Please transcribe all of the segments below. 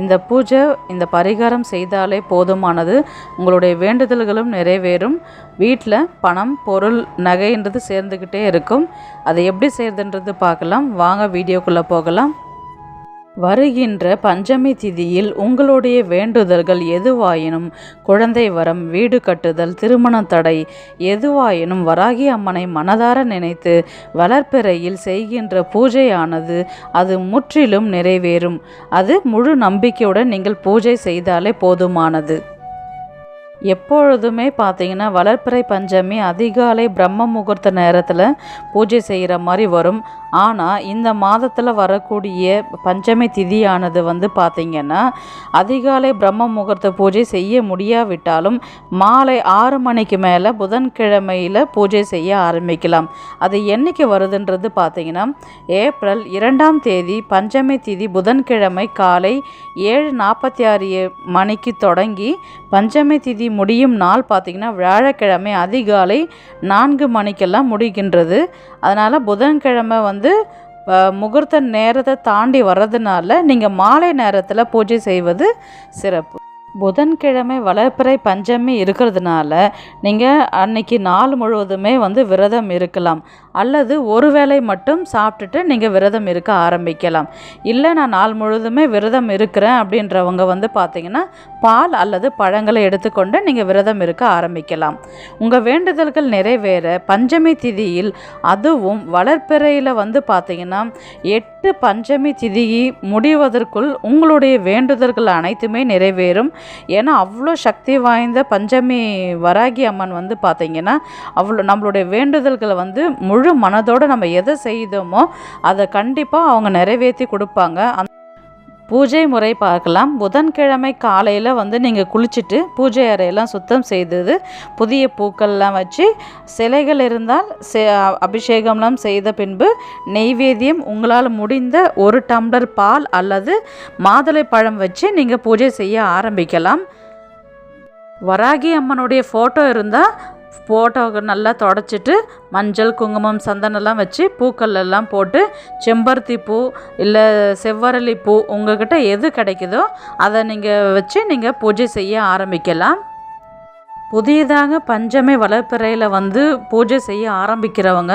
இந்த பூஜை இந்த பரிகாரம் செய்தாலே போதுமானது. உங்களுடைய வேண்டுதல்களும் நிறைவேறும். வீட்டில் பணம் பொருள் நகைன்றது சேர்ந்துக்கிட்டே இருக்கும். அதை எப்படி செய்கிறதுன்றது பார்க்கலாம். வாங்க வீடியோக்குள்ளே போகலாம். வருகின்ற பஞ்சமி திதியில் உங்களுடைய வேண்டுதல்கள் எதுவாயினும் குழந்தை வரம் வீடு கட்டுதல் திருமண தடை எதுவாயினும் வராகி அம்மனை மனதார நினைத்து வளர்ப்பிறையில் செய்கின்ற பூஜையானது அது முற்றிலும் நிறைவேறும். அது முழு நம்பிக்கையுடன் நீங்கள் பூஜை செய்தாலே போதுமானது. எப்பொழுதுமே பார்த்தீங்கன்னா வளர்ப்பிறை பஞ்சமி அதிகாலை பிரம்ம முகூர்த்த நேரத்தில் பூஜை செய்கிற மாதிரி வரும். ஆனால் இந்த மாதத்தில் வரக்கூடிய பஞ்சமி திதியானது வந்து பார்த்திங்கன்னா அதிகாலை பிரம்ம முகூர்த்த பூஜை செய்ய முடியாவிட்டாலும் மாலை ஆறு மணிக்கு மேலே புதன்கிழமையில் பூஜை செய்ய ஆரம்பிக்கலாம். அது என்னைக்கு வருதுன்றது பார்த்திங்கன்னா ஏப்ரல் இரண்டாம் தேதி பஞ்சமி திதி புதன்கிழமை காலை ஏழு நாற்பத்தி ஆறு மணிக்கு தொடங்கி பஞ்சமி திதி முடியும் நாள் பார்த்திங்கன்னா வியாழக்கிழமை அதிகாலை நான்கு மணிக்கெல்லாம் முடிகின்றது. அதனால் புதன்கிழமை வந்து முகூர்த்த நேரத்தை தாண்டி வர்றதுனால நீங்கள் மாலை நேரத்தில் பூஜை செய்வது சிறப்பு. புதன்கிழமை வளர்ப்பிறை பஞ்சமி இருக்கிறதுனால நீங்கள் அன்னைக்கு நாள் முழுவதுமே வந்து விரதம் இருக்கலாம். அல்லது ஒரு வேளை மட்டும் சாப்பிட்டுட்டு நீங்கள் விரதம் இருக்க ஆரம்பிக்கலாம். இல்லை நான் நாள் முழுதுமே விரதம் இருக்கிறேன் அப்படின்றவங்க வந்து பார்த்தீங்கன்னா பால் அல்லது பழங்களை எடுத்துக்கொண்டு நீங்கள் விரதம் இருக்க ஆரம்பிக்கலாம். உங்கள் வேண்டுதல்கள் நிறைவேற பஞ்சமி திதியில் அதுவும் வளர்ப்பிறையில் வந்து பார்த்தீங்கன்னா எட்டு பஞ்சமி திதி முடிவதற்குள் உங்களுடைய வேண்டுதல்கள் அனைத்துமே நிறைவேறும். ஏன்னா அவ்வளோ சக்தி வாய்ந்த பஞ்சமி வராகி அம்மன் வந்து பார்த்திங்கன்னா அவ்வளோ நம்மளுடைய வேண்டுதல்களை வந்து முழு மனதோடு நம்ம எதை செய்தோமோ அதை கண்டிப்பாக அவங்க நிறைவேற்றி கொடுப்பாங்க. அந்த பூஜை முறை பார்க்கலாம். புதன்கிழமை காலையில் வந்து நீங்கள் குளிச்சுட்டு பூஜை அறையெல்லாம் சுத்தம் செய்தது புதிய பூக்கள்லாம் வச்சு சிலைகள் இருந்தால் அபிஷேகம்லாம் செய்த பின்பு நெய்வேத்தியம் உங்களால் முடிந்த ஒரு டம்ளர் பால் அல்லது மாதுளை பழம் வச்சு நீங்கள் பூஜை செய்ய ஆரம்பிக்கலாம். வராகி அம்மனுடைய ஃபோட்டோ இருந்தால் ஃபோட்டோ நல்லா தொடச்சிட்டு மஞ்சள் குங்குமம் சந்தனம்லாம் வச்சு பூக்கள் எல்லாம் போட்டு செம்பருத்தி பூ இல்லை செவ்வரளி பூ உங்கள்கிட்ட எது கிடைக்குதோ அதை நீங்கள் வச்சு நீங்கள் பூஜை செய்ய ஆரம்பிக்கலாம். புதியதாக பஞ்சமே வளர்ப்பிறையில் வந்து பூஜை செய்ய ஆரம்பிக்கிறவங்க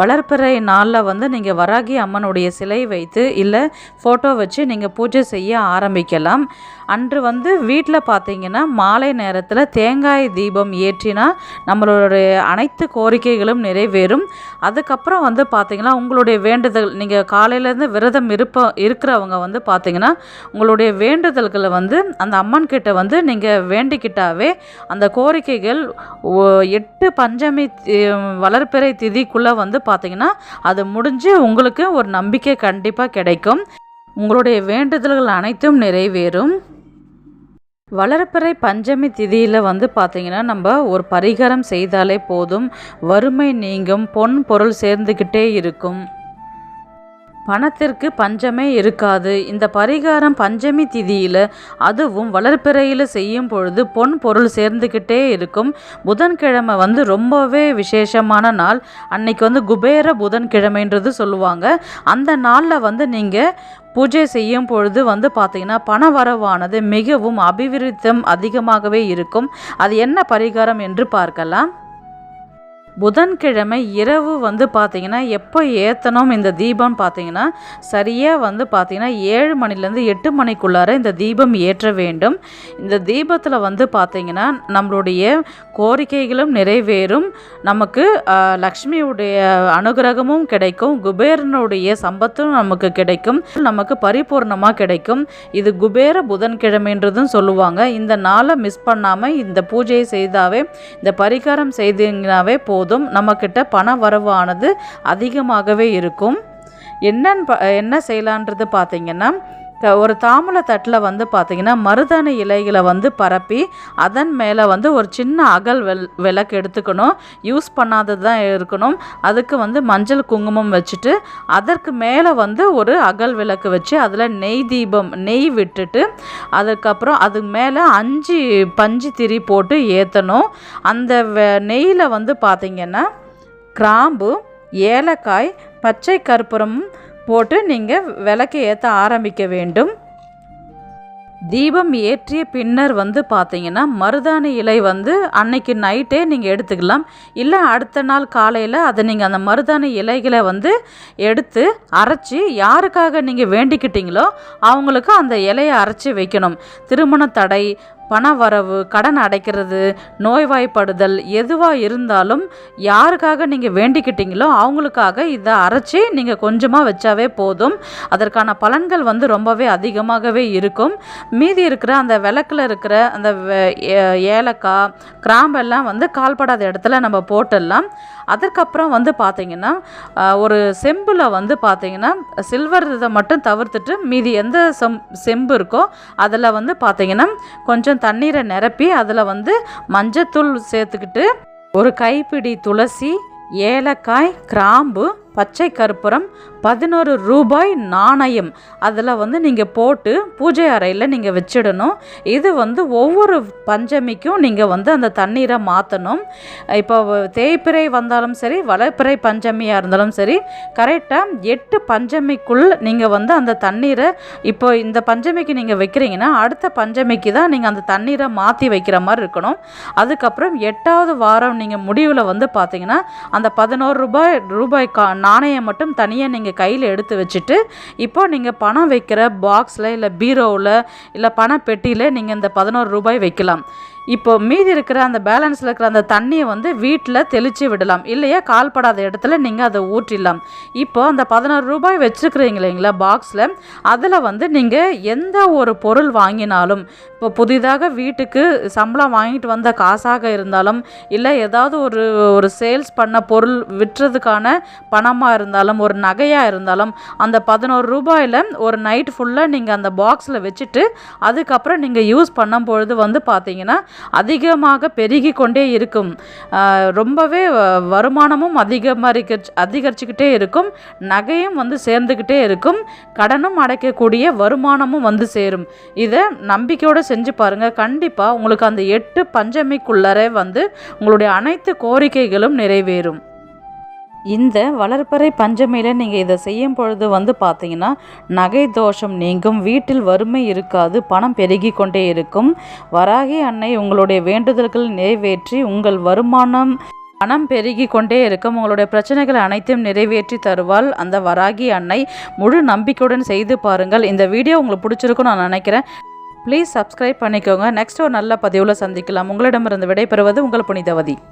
வளர்ப்பிறை நாளில் வந்து நீங்கள் வராகி அம்மனுடைய சிலை வைத்து இல்லை ஃபோட்டோ வச்சு நீங்கள் பூஜை செய்ய ஆரம்பிக்கலாம். அன்று வந்து வீட்டில் பார்த்தீங்கன்னா மாலை நேரத்தில் தேங்காய் தீபம் ஏற்றினா நம்மளுடைய அனைத்து கோரிக்கைகளும் நிறைவேறும். அதுக்கப்புறம் வந்து பார்த்திங்கன்னா உங்களுடைய வேண்டுதல் நீங்கள் காலையிலேருந்து விரதம் இருப்ப இருக்கிறவங்க வந்து பார்த்திங்கன்னா உங்களுடைய வேண்டுதல்களை வந்து அந்த அம்மன் கிட்ட வந்து நீங்கள் வேண்டிக்கிட்டாவே அந்த கோரிக்கைகள் எட்டு பஞ்சமி வளர்ப்பிறை திதிக்குள்ளே வந்து பார்த்திங்கன்னா அது முடிஞ்சு உங்களுக்கு ஒரு நம்பிக்கை கண்டிப்பாக கிடைக்கும். உங்களுடைய வேண்டுதல்கள் அனைத்தும் நிறைவேறும். வளர்ப்பிறை பஞ்சமி திதியில் வந்து பார்த்திங்கன்னா நம்ம ஒரு பரிகாரம் செய்தாலே போதும். வறுமை நீங்கும் பொன் பொருள் சேர்ந்துக்கிட்டே இருக்கும். பணத்திற்கு பஞ்சமே இருக்காது. இந்த பரிகாரம் பஞ்சமி திதியில் அதுவும் வளர்ப்பிறையில் செய்யும் பொழுது பொன் பொருள் சேர்ந்துக்கிட்டே இருக்கும். புதன்கிழமை வந்து ரொம்பவே விசேஷமான நாள். அன்னைக்கு வந்து குபேர புதன்கிழமைன்றது சொல்லுவாங்க. அந்த நாளில் வந்து நீங்கள் பூஜை செய்யும் பொழுது வந்து பார்த்திங்கன்னா பண வரவானது மிகவும் அபிவிருத்தம் அதிகமாகவே இருக்கும். அது என்ன பரிகாரம் என்று பார்க்கலாம். புதன்கிழமை இரவு வந்து பார்த்திங்கன்னா எப்போ ஏற்றணும் இந்த தீபம் பார்த்திங்கன்னா சரியாக வந்து பார்த்திங்கன்னா ஏழு மணிலேருந்து எட்டு மணிக்குள்ளார இந்த தீபம் ஏற்ற வேண்டும். இந்த தீபத்தில் வந்து பார்த்திங்கன்னா நம்மளுடைய கோரிக்கைகளும் நிறைவேறும். நமக்கு லக்ஷ்மியுடைய அனுகிரகமும் கிடைக்கும். குபேரனுடைய சம்பத்தும் நமக்கு கிடைக்கும். நமக்கு பரிபூர்ணமாக கிடைக்கும். இது குபேர புதன்கிழமைன்றதும் சொல்லுவாங்க. இந்த நாளை மிஸ் பண்ணாமல் இந்த பூஜையை செய்தாவே இந்த பரிகாரம் செய்தீங்கனாவே போ போதும். நம்மக்கிட்ட பண வரவானது அதிகமாகவே இருக்கும். என்னன்னு என்ன செய்யலான்றது பார்த்திங்கன்னா ஒரு தாம்பூல தட்டில் வந்து பார்த்திங்கன்னா மருதாணி இலைகளை வந்து பரப்பி அதன் மேலே வந்து ஒரு சின்ன அகல் வெல் விளக்கு எடுத்துக்கணும். யூஸ் பண்ணாதது தான் இருக்கணும். அதுக்கு வந்து மஞ்சள் குங்குமம் வச்சுட்டு அதற்கு மேலே வந்து ஒரு அகல் விளக்கு வச்சு அதில் நெய் தீபம் நெய் விட்டுட்டு அதுக்கப்புறம் அது மேலே அஞ்சு பஞ்சு திரி போட்டு ஏற்றணும் அந்த வெ- நெய்யில் வந்து பார்த்திங்கன்னா கிராம்பு ஏலக்காய் பச்சை கற்பூரம் போட்டு நீங்கள் விளக்கு ஏற்ற ஆரம்பிக்க வேண்டும். தீபம் ஏற்றிய பின்னர் வந்து பார்த்தீங்கன்னா மருதாணி இலை வந்து அன்னைக்கு நைட்டே நீங்கள் எடுத்துக்கலாம். இல்லை அடுத்த நாள் காலையில் அதை நீங்கள் அந்த மருதாணி இலைகளை வந்து எடுத்து அரைச்சி யாருக்காக நீங்கள் வேண்டிக்கிட்டீங்களோ அவங்களுக்கு அந்த இலையை அரைச்சி வைக்கணும். திருமண தடை பண வரவு கடன் அடைக்கிறது நோய்வாய்ப்படுதல் எதுவாக இருந்தாலும் யாருக்காக நீங்கள் வேண்டிக்கிட்டீங்களோ அவங்களுக்காக இதை அரைச்சி நீங்கள் கொஞ்சமாக வச்சாவே போதும். அதற்கான பலன்கள் வந்து ரொம்பவே அதிகமாகவே இருக்கும். மீதி இருக்கிற அந்த விளக்கில் இருக்கிற அந்த ஏ- ஏலக்காய் கிராம்பெல்லாம் வந்து கால்படாத இடத்துல நம்ம போட்டுடலாம். அதற்கப்புறம் வந்து பார்த்தீங்கன்னா ஒரு செம்பில் வந்து பார்த்தீங்கன்னா சில்வர் இதை மட்டும் தவிர்த்துட்டு மீதி எந்த செம் செம்பு இருக்கோ அதில் வந்து பார்த்தீங்கன்னா கொஞ்சம் தண்ணீரை நிரப்பி அதில் வந்து மஞ்சத்தூள் சேர்த்துக்கிட்டு ஒரு கைப்பிடி துளசி ஏலக்காய் கிராம்பு பச்சை கற்பூரம் பதினோரு ரூபாய் நாணயம். அதில் வந்து நீங்கள் போட்டு பூஜை அறையில் நீங்கள் வச்சிடணும். இது வந்து ஒவ்வொரு பஞ்சமிக்கும் நீங்கள் வந்து அந்த தண்ணீரை மாற்றணும் இப்போ தேய்பிறை வந்தாலும் சரி வளர்ப்பிறை பஞ்சமியாக இருந்தாலும் சரி கரெக்டாக எட்டு பஞ்சமிக்குள் நீங்கள் வந்து அந்த தண்ணீரை இப்போ இந்த பஞ்சமிக்கு நீங்கள் வைக்கிறீங்கன்னா அடுத்த பஞ்சமிக்கு தான் நீங்கள் அந்த தண்ணீரை மாற்றி வைக்கிற மாதிரி இருக்கணும். அதுக்கப்புறம் எட்டாவது வாரம் நீங்கள் முடிவில் வந்து பார்த்தீங்கன்னா அந்த பதினோரு ரூபாய் ரூபாய் கா நாணயம் மட்டும் தனியாக நீங்கள் கையில் எடுத்து வச்சுட்டு இப்போ நீங்கள் பணம் வைக்கிற பாக்ஸில் இல்லை பீரோவில் இல்லை பணப்பெட்டியில் நீங்கள் இந்த பதினோரு ரூபாய் வைக்கலாம். இப்போ மீதி இருக்கிற அந்த பேலன்ஸில் இருக்கிற அந்த தண்ணியை வந்து வீட்டில் தெளித்து விடலாம். இல்லையா கால்படாத இடத்துல நீங்கள் அதை ஊற்றிடலாம். இப்போ அந்த பதினோரு ரூபாய் வச்சுருக்கிறீங்க இல்லைங்களா பாக்ஸில் அதில் வந்து நீங்கள் எந்த ஒரு பொருள் வாங்கினாலும் இப்போ புதிதாக வீட்டுக்கு சம்பளம் வாங்கிட்டு வந்த காசாக இருந்தாலும் இல்லை ஏதாவது ஒரு ஒரு சேல்ஸ் பண்ண பொருள் விற்றுறதுக்கான பணமாக இருந்தாலும் ஒரு நகையாக இருந்தாலும் அந்த பதினோரு ரூபாயில் ஒரு நைட் ஃபுல்லாக நீங்கள் அந்த பாக்ஸில் வச்சுட்டு அதுக்கப்புறம் நீங்கள் யூஸ் பண்ணும் பொழுது வந்து பார்த்தீங்கன்னா அதிகமாக பெருகி கொண்டே இருக்கும் ரொம்பவே வருமானமும் அதிகமாக அதிகரிச்சுக்கிட்டே இருக்கும். நகையும் வந்து சேர்ந்துக்கிட்டே இருக்கும். கடனும் அடைக்கக்கூடிய வருமானமும் வந்து சேரும். இதை நம்பிக்கையோடு செஞ்சு பாருங்கள் கண்டிப்பாக உங்களுக்கு அந்த எட்டு பஞ்சமிக்குள்ளரே வந்து உங்களுடைய அனைத்து கோரிக்கைகளும் நிறைவேறும். இந்த வளர்ப்பறை பஞ்சமியில் நீங்கள் இதை செய்யும் பொழுது வந்து பார்த்தீங்கன்னா நகை தோஷம் நீங்கும் வீட்டில் வறுமை இருக்காது பணம் பெருகி கொண்டே இருக்கும். வராகி அன்னை உங்களுடைய வேண்டுதல்கள் நிறைவேற்றி உங்கள் வருமானம் பணம் பெருகி கொண்டே இருக்கும். உங்களுடைய பிரச்சனைகள் அனைத்தையும் நிறைவேற்றி தருவாள் அந்த வராகி அன்னை. முழு நம்பிக்கையுடன் செய்து பாருங்கள். இந்த வீடியோ உங்களுக்கு பிடிச்சிருக்கும்னு நான் நினைக்கிறேன். ப்ளீஸ் சப்ஸ்கிரைப் பண்ணிக்கோங்க. நெக்ஸ்ட் ஒரு நல்ல பதிவில் சந்திக்கலாம். உங்களிடமிருந்து விடைபெறுவது உங்கள் புனிதவதி.